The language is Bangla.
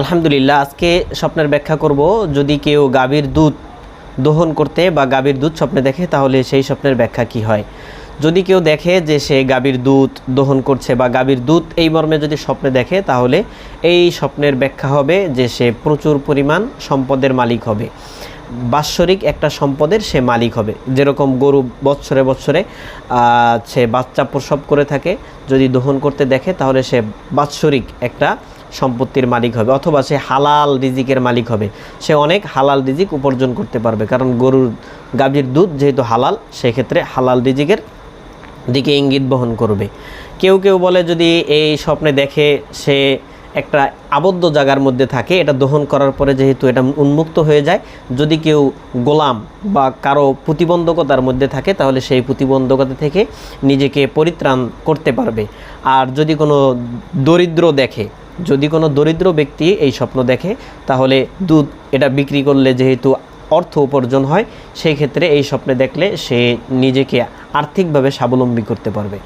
আলহামদুলিল্লাহ, আজকে স্বপ্নের ব্যাখ্যা করব। যদি কেউ গাভীর দুধ দহন করতে বা গাভীর দুধ স্বপ্নে দেখে, তাহলে সেই স্বপ্নের ব্যাখ্যা কি হয়? যদি কেউ দেখে যে সে গাভীর দুধ দহন করছে বা গাভীর দুধ এই মর্মে যদি স্বপ্নে দেখে, তাহলে এই স্বপ্নের ব্যাখ্যা হবে যে সে প্রচুর পরিমাণ সম্পদের মালিক হবে। বাৎসরিক একটা সম্পদের সে মালিক হবে। যেরকম গরু বৎসরে বৎসরে সে বাচ্চা প্রসব করে থাকে, যদি দহন করতে দেখে, তাহলে সে বাৎসরিক একটা সম্পত্তির মালিক হবে অথবা সে হালাল রিজিকের মালিক হবে। সে অনেক হালাল রিজিক উপার্জন করতে পারবে। কারণ গরুর, গাভীর দুধ যেহেতু হালাল, সেক্ষেত্রে হালাল রিজিকের দিকে ইঙ্গিত বহন করবে। কেউ কেউ বলে যদি এই স্বপ্নে দেখে সে একটা আবদ্ধ জায়গার মধ্যে থাকে, এটা দহন করার পরে যেহেতু এটা উন্মুক্ত হয়ে যায়, যদি কেউ গোলাম বা কারও প্রতিবন্ধকতার মধ্যে থাকে, তাহলে সেই প্রতিবন্ধকতা থেকে নিজেকে পরিত্রাণ করতে পারবে। আর যদি কোনো দরিদ্র দেখে যদি কোনো দরিদ্র ব্যক্তি এই স্বপ্ন দেখে, তাহলে দুধ এটা বিক্রি করলে যেহেতু অর্থ উপার্জন হয়, সেই ক্ষেত্রে এই স্বপ্নে দেখলে সে নিজেকে আর্থিকভাবে স্বাবলম্বী করতে পারবে।